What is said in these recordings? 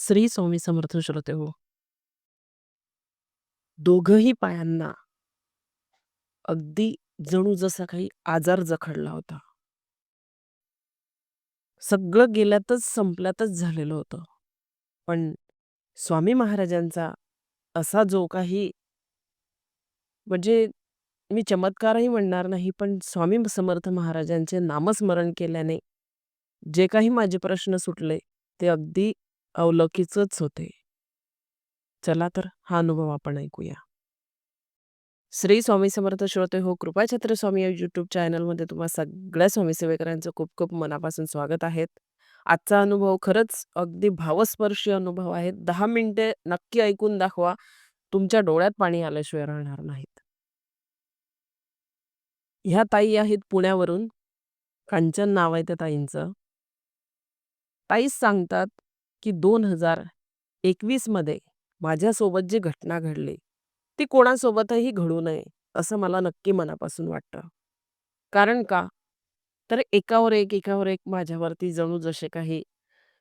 श्री स्वामी समर्थ श्रोते हो. दोघंही पायांना अगदी जणू जसा काही आजार जखडला होता. सगळं गेल्यातच संपल्यातच झालेलं होतं. पण स्वामी महाराजांचा असा जो काही म्हणजे मी चमत्कारही म्हणणार नाही, पण स्वामी समर्थ महाराजांचे नामस्मरण केल्याने जे काही माझे प्रश्न सुटले, ते अगदी अवलौकिकच होते. चला तर हा अनुभव आपण ऐकूया. श्री स्वामी समर्थ श्रोते हो, कृपाछत्र स्वामी या यूट्यूब चॅनलमध्ये तुम्हा सगळ्या स्वामी सेवेकरांचं खूप खूप मनापासून स्वागत आहेत आजचा अनुभव खरंच अगदी भावस्पर्शी अनुभव आहे. दहा मिनिटे नक्की ऐकून दाखवा. तुमच्या डोळ्यात पाणी आल्याशिवाय राहणार नाहीत. ह्या ताई आहेत पुण्यावरून. कांचन नाव आहे त्या ताईंचं. ताईच सांगतात, की 2021 मध्ये माझ्यासोबत जी घटना घडली, ती कोणासोबतही घडू नये, असं मला नक्की मनापासून वाटतं. कारण का? तर एकावर एक, एकावर एक माझ्यावरती जणू जसे काही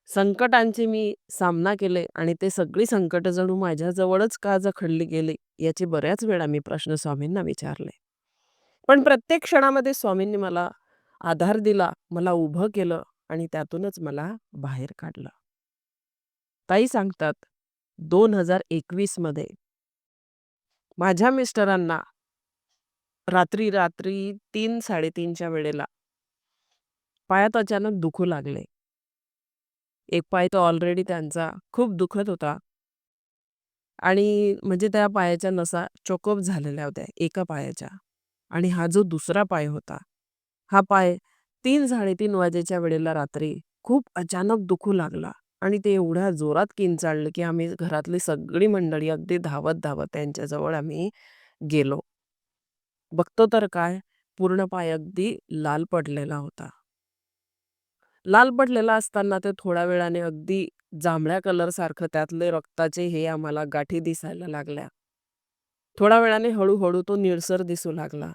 संकटांचे मी सामना केले आणि ते सगळी संकटं जणू माझ्याजवळच का जखडली गेली, याचे बऱ्याच वेळा मी प्रश्न स्वामींना विचारले. पण प्रत्येक क्षणामध्ये स्वामींनी मला आधार दिला, मला उभं केलं आणि त्यातूनच मला बाहेर काढलं. ताई सांगतात, 2021 मध्ये माझ्या मिस्टरांना रात्री, रात्री तीन साडेतीनच्या वेळेला पायात अचानक दुखू लागले. एक पाय तर ऑलरेडी त्यांचा खूप दुखत होता. आणि म्हणजे त्या पायाच्या नसा चोकअप झालेल्या होत्या एका पायाच्या. आणि हा जो दुसरा पाय होता, हा पाय 3-3:30 वाजेच्या वेळेला रात्री खूप अचानक दुखू लागला आणि ते एवढ्या जोरात किंचाळलं, की आम्ही घरातली सगळी मंडळी अगदी धावत-धावत त्यांच्याजवळ आम्ही गेलो. बघतो तर काय, पूर्ण पाय अगदी लाल पडलेला होता. लाल पडलेला असताना ते थोड्या वेळाने अगदी जांभळ्या कलरसारखं त्यातले रक्ताचे हे आम्हाला गाठी दिसायला लागल्या. थोड्या वेळाने हळू-हळू तो निळसर दिसू लागला.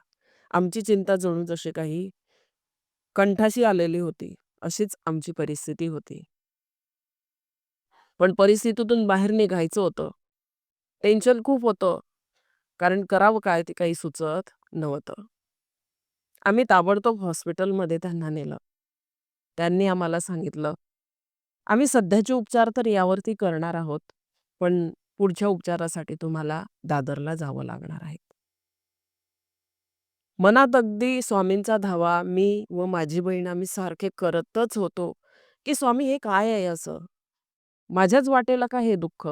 आमची चिंता जणू जशी काही कंठाशी आलेली होती, अशीच आमची परिस्थिती होती. पण परिस्थितीतून बाहेर निघायचं होतं. टेन्शन खूप होतं. कारण करावं काय ते काही सुचत नव्हतं. आम्ही ताबडतोब हॉस्पिटलमध्ये त्यांना नेलं. त्यांनी आम्हाला सांगितलं, आम्ही सध्याचे उपचार तर यावरती करणार आहोत, पण पुढच्या उपचारासाठी तुम्हाला दादरला जावं लागणार आहे. मनात अगदी स्वामींचा धावा मी व माझी बहीण आम्ही सारखे करतच होतो, की स्वामी हे काय आहे असं? माझ्याच वाटेला का हे दुःख?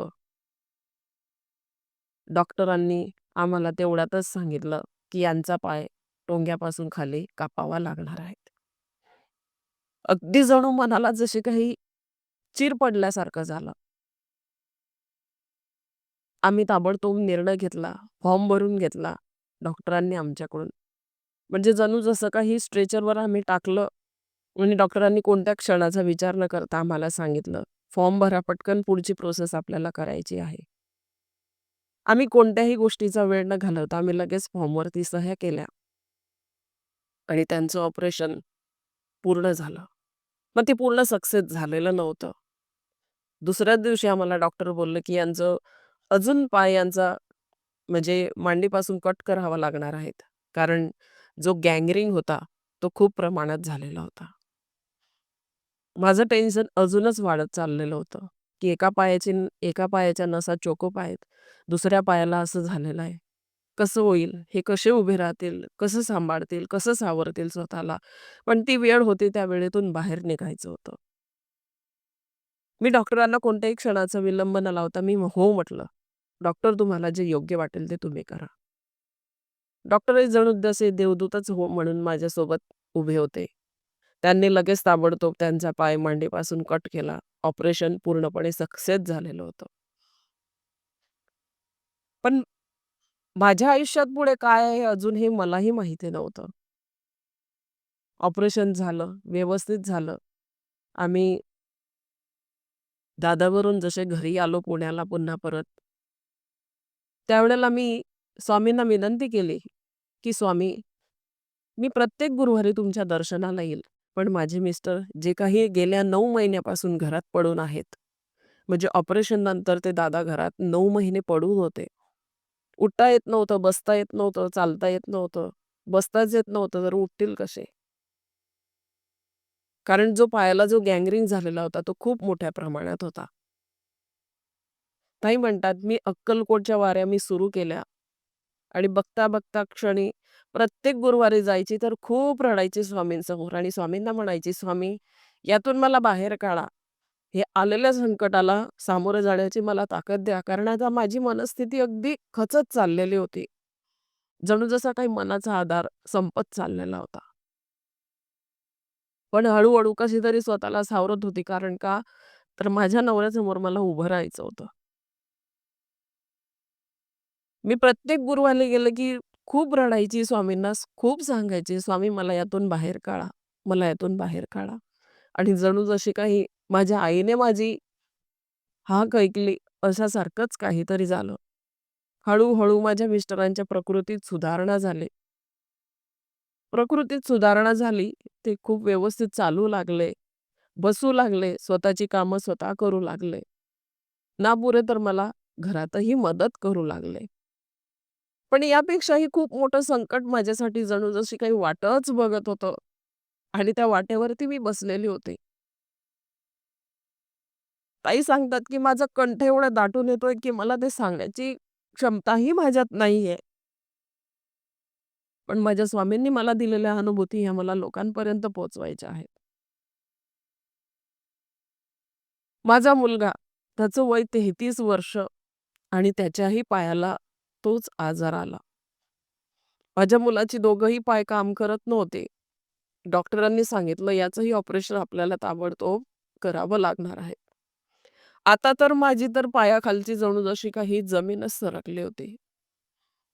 डॉक्टरांनी आम्हाला तेवढ्यातच सांगितलं, की यांचा पाय टोंग्यापासून खाली कापावा लागणार आहेत अगदी जणू मनाला जशी काही चीर पडल्यासारखं झालं. आम्ही ताबडतोब निर्णय घेतला, फॉर्म भरून घेतला डॉक्टरांनी आमच्याकडून. म्हणजे जणू जसं काही स्ट्रेचरवर आम्ही टाकलं आणि डॉक्टरांनी कोणत्या क्षणाचा विचार न करता आम्हाला सांगितलं, फॉर्म भरा पटकन पुढची प्रोसेस आपल्याला करायची आहे. आम्ही कोणत्याही गोष्टीचा वेळ न घालवता आम्ही लगेच फॉर्मवरती सह्या केल्या. आणि त्यांचं ऑपरेशन पूर्ण झालं. मग ते पूर्ण सक्सेस झालेलं नव्हतं. दुसऱ्याच दिवशी आम्हाला डॉक्टर बोललं की यांचं अजून पाय यांचा म्हणजे मांडीपासून कट करावा लागणार आहेत. कारण जो गँगरिंग होता, तो खूप प्रमाणात झालेला होता. माझं टेन्शन अजूनच वाढत चाललेलं होतं, की एका पायाची एका पायाच्या नसा चोकोप आहेत. दुसऱ्या पायाला असं झालेलं आहे. कसं होईल? हे कसे उभे राहतील? कसं सांभाळतील? कसं सावरतील स्वतःला? पण ती वेळ होती त्या वेळेतून बाहेर निघायचं होतं. मी डॉक्टरांना कोणत्याही क्षणाचा विलंब न लावता मी हो म्हटलं. डॉक्टर तुम्हाला जे योग्य वाटेल ते तुम्ही करा. डॉक्टरही जणू जसे देवदूतच हो म्हणून माझ्यासोबत उभे होते. त्यांनी लगेच ताबडतोब त्यांचा पाय मांडीपासून कट केला. ऑपरेशन पूर्णपणे सक्सेस झालेलं होतं. पण माझ्या आयुष्यात पुढे काय आहे अजून हे मलाही माहिती नव्हतं. ऑपरेशन झालं, व्यवस्थित झालं. आम्ही दादावरून जसे घरी आलो पुण्याला पुन्हा परत त्यावेळेला मी स्वामींना विनंती केली, की स्वामी मी प्रत्येक गुरुवारी तुमच्या दर्शनाला येईल. पण माझे मिस्टर जे काही गेल्या नऊ महिन्यापासून घरात पडून आहेत. म्हणजे ऑपरेशननंतर ते दादा घरात नऊ महिने पडून होते. उठता येत नव्हतं, बसता येत नव्हतं, चालता येत नव्हतं. बसताच येत नव्हतं, तर उठतील कसे? कारण जो पायाला जो गँगरिंग झालेला होता, तो खूप मोठ्या प्रमाणात होता. ताई म्हणतात, मी अक्कलकोटच्या वाऱ्या मी सुरू केल्या आणि बघता-बघता क्षणी प्रत्येक गुरुवारी जायची, तर खूप रडायची स्वामींसमोर आणि स्वामींना म्हणायची, "स्वामी, यातून मला बाहेर काढा. हे आलेल्या संकटाला सामोरं जाण्याची मला ताकद द्या." कारण आता माझी मनस्थिती अगदी खचत चाललेली होती. जणू जसा काही मनाचा आधार संपत चाललेला होता. पण हळूहळू कशी तरी स्वतःला सावरत होती. कारण का? तर माझ्या नवऱ्यासमोर मला उभं राहायचं होतं. मी प्रत्येक गुरुवारी गेलं की खूप रडायची स्वामींना, खूप सांगायची, "स्वामी मला यातून बाहेर काढा, मला यातून बाहेर काढा." आणि जणू जशी काही माझ्या आईने माझी हाक ऐकली अशासारखंच काहीतरी झालं. हळूहळू माझ्या मिस्टरांच्या प्रकृतीत सुधारणा झाली. प्रकृतीत सुधारणा झाली. ते खूप व्यवस्थित चालू लागले, बसू लागले, स्वतःची कामं स्वतः करू लागले. ना पुरे तर मला घरातही मदत करू लागले. पण यापेक्षाही खूप मोठं संकट माझ्यासाठी जणू जशी काही वाटच बघत होतं आणि त्या वाटेवरती मी बसलेली होती ताई सांगतात, की माझा कंठ एवढा दाटून येतोय, की मला ते सांगण्याची क्षमताही माझ्यात नाहीये. पण माझ्या स्वामींनी मला दिलेल्या अनुभूती ह्या मला लोकांपर्यंत पोहोचवायच्या आहेत. माझा मुलगा, त्याचं वय 33 वर्ष आणि त्याच्याही पायाला तोच आजार आला. माझ्या मुलाची दोघंही पाय काम करत नव्हते. डॉक्टरांनी सांगितलं, याचंही ऑपरेशन आपल्याला ताबडतोब करावं लागणार आहे. आता तर माझी तर पायाखालची जणू जशी काही जमीनच सरकली होती.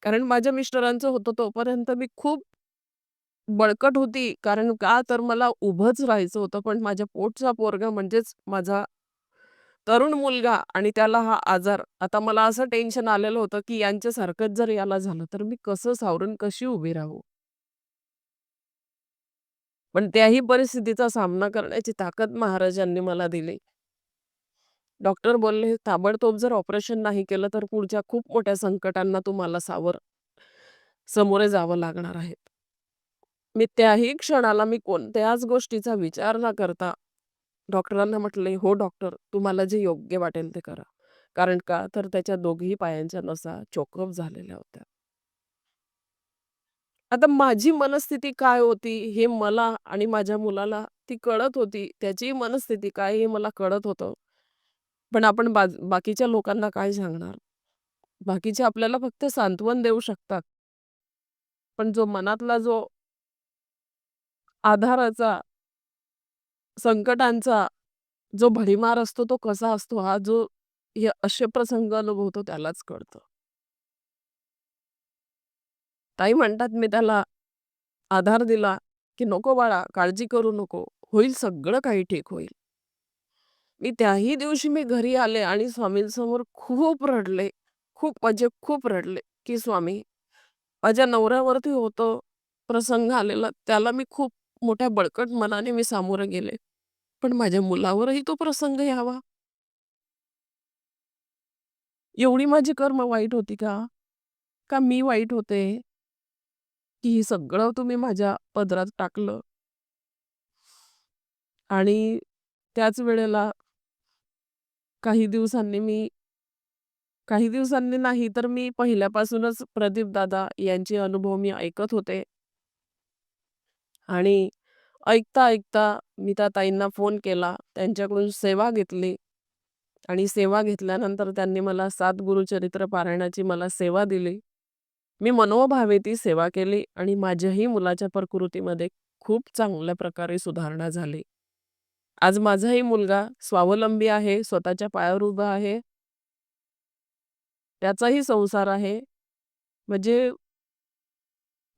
कारण माझ्या मिस्टरांचं होतं तोपर्यंत मी खूप बळकट होती. कारण का? तर मला उभंच राहायचं होतं. पण माझ्या पोटचा पोरगा म्हणजेच माझा तरुण मुलगा आणि त्याला हा आजार. आता मला असं टेन्शन आलेलं होतं, की यांच्यासारखंच जर याला झालं, तर मी कसं सावरून कशी उभी राहू? पण त्याही परिस्थितीचा सामना करण्याची ताकद महाराजांनी मला दिली. डॉक्टर बोलले, "ताबडतोब जर ऑपरेशन नाही केलं, तर पुढच्या खूप मोठ्या संकटांना तुम्हाला सावर समोरे जावं लागणार आहे." मी त्याही क्षणाला मी कोणत्याच गोष्टीचा विचार न करता डॉक्टरांना म्हटले, "हो डॉक्टर, तुम्हाला जे योग्य वाटेल ते करा." कारण का? तर त्याच्या दोघीही पायांच्या नसा चोकअप झालेल्या होत्या. आता माझी मनस्थिती काय होती हे मला आणि माझ्या मुलाला ती कळत होती. त्याचीही मनस्थिती काय हे मला कळत होतं. पण आपण बाज बाकीच्या लोकांना काय सांगणार? बाकीचे आपल्याला फक्त सांत्वन देऊ शकतात. पण जो मनातला जो आधाराचा संकटांचा जो भडीमार असतो तो कसा असतो हा जो हे असे प्रसंग अनुभवतो त्यालाच कळतं. ताई म्हणतात मी त्याला आधार दिला, की "नको बाळा, काळजी करू नको. होईल सगळं काही ठीक होईल." मी त्याही दिवशी मी घरी आले आणि स्वामींसमोर खूप रडले. खूप म्हणजे खूप रडले, की "स्वामी, माझ्या नवऱ्यावरती होतं प्रसंग आलेला, त्याला मी खूप मोठ्या बळकट मनाने मी सामोरे गेले. पण माझ्या मुलावरही तो प्रसंग यावा." एवढी माझी कर्म वाईट होती का? का मी वाईट होते? की हे सगळं तुम्ही माझ्या पदरात टाकलं. आणि त्याच वेळेला काही दिवसांनी मी काही दिवसांनी नाही, तर मी पहिल्यापासूनच प्रदीपदादा यांचे अनुभव मी ऐकत होते. आणि ऐकता-ऐकता मी त्या ताईंना फोन केला, त्यांच्याकडून सेवा घेतली आणि सेवा घेतल्यानंतर त्यांनी मला सात गुरुचरित्र पारायणाची मला सेवा दिली. मी मनोभावे ती सेवा केली आणि माझ्याही मुलाच्या प्रकृतीमध्ये खूप चांगल्या प्रकारे सुधारणा झाली. आज माझाही मुलगा स्वावलंबी आहे, स्वतःच्या पायावर उभा आहे. त्याचाही संसार आहे. म्हणजे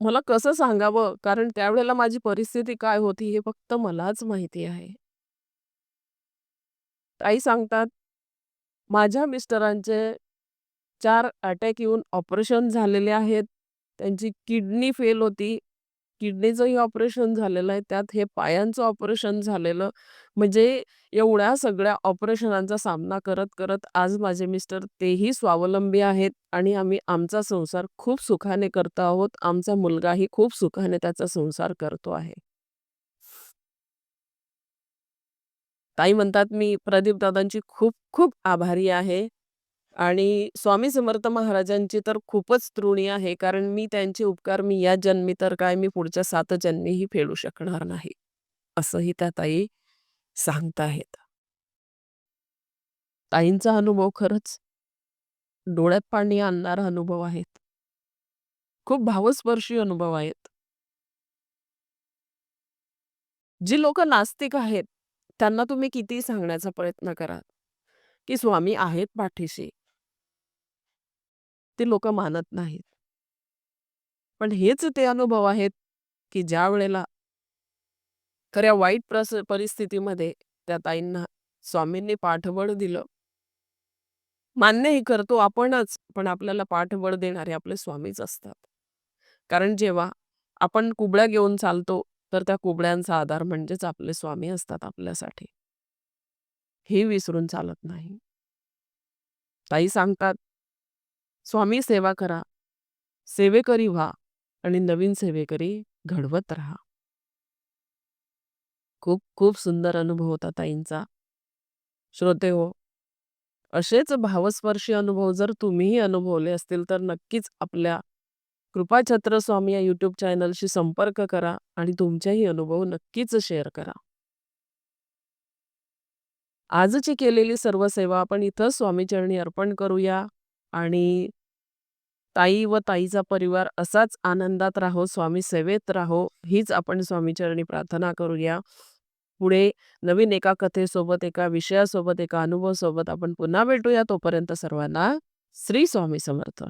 मला कसं सांगावं? कारण त्यावेळेला माझी परिस्थिती काय होती हे फक्त मलाच माहिती आहे. ताई सांगतात, माझ्या मिस्टरांचे 4 अटॅक येऊन ऑपरेशन झालेले आहेत. त्यांची किडनी फेल होती. किडनीचंही ऑपरेशन झालेलं आहे. त्यात हे पायांचं ऑपरेशन झालेलं. म्हणजे एवढ्या सगळ्या ऑपरेशनांचा सामना करत-करत आज माझे मिस्टर तेही स्वावलंबी आहेत आणि आम्ही आमचा संसार खूप सुखाने करत आहोत. आमचा मुलगाही खूप सुखाने त्याचा संसार करतो आहे. ताई म्हणतात, "मी प्रदीपदादांची खूप-खूप आभारी आहे आणि स्वामी समर्थ महाराजांची तर खूपच तृणी आहे. कारण मी त्यांचे उपकार मी या जन्मी तर काय मी पुढच्या सात जन्मीही फेडू शकणार नाही." असंही त्या ताई सांगताहेत. ताईंचा अनुभव खरंच डोळ्यात पाणी आणणारा अनुभव आहेत. खूप भावस्पर्शी अनुभव आहेत. जी लोक नास्तिक आहेत, त्यांना तुम्ही कितीही सांगण्याचा प्रयत्न करा, की स्वामी आहेत पाठीशी. ती लोक मानत नाहीत. पण हेच ते अनुभव आहेत, की ज्या वेळेला खऱ्या वाईट प्रस परिस्थितीमध्ये त्या ताईंना स्वामींनी पाठबळ दिलं. मान्यही करतो आपणच, पण आपल्याला पाठबळ देणारे आपले स्वामीच असतात. कारण जेव्हा आपण कुबड्या घेऊन चालतो, तर त्या कुबड्यांचा आधार म्हणजेच आपले स्वामी असतात आपल्यासाठी. हे विसरून चालत नाही. ताई सांगतात, "स्वामी सेवा करा, सेवेकरी व्हा आणि नवीन सेवेकरी घडवत राहा." खूप-खूप सुंदर अनुभव होता ताईंचा. श्रोते हो असेच भावस्पर्शी अनुभव जर तुम्हीही अनुभवले असतील, तर नक्कीच आपल्या कृपाछत्र स्वामी या यूट्यूब चॅनलशी संपर्क करा आणि तुमचेही अनुभव नक्कीच शेअर करा. आजची केलेली सर्व सेवा आपण इथं स्वामीचरणी अर्पण करूया आणि ताई व ताईचा परिवार असाच आनंदात राहो, स्वामी सेवेत राहो, हीच आपण स्वामीचरणी प्रार्थना करूया. पुढे नवीन एका कथेसोबत, एका विषयासोबत, एका अनुभवासोबत आपण पुन्हा भेटूया. तोपर्यंत सर्वांना श्री स्वामी समर्थ.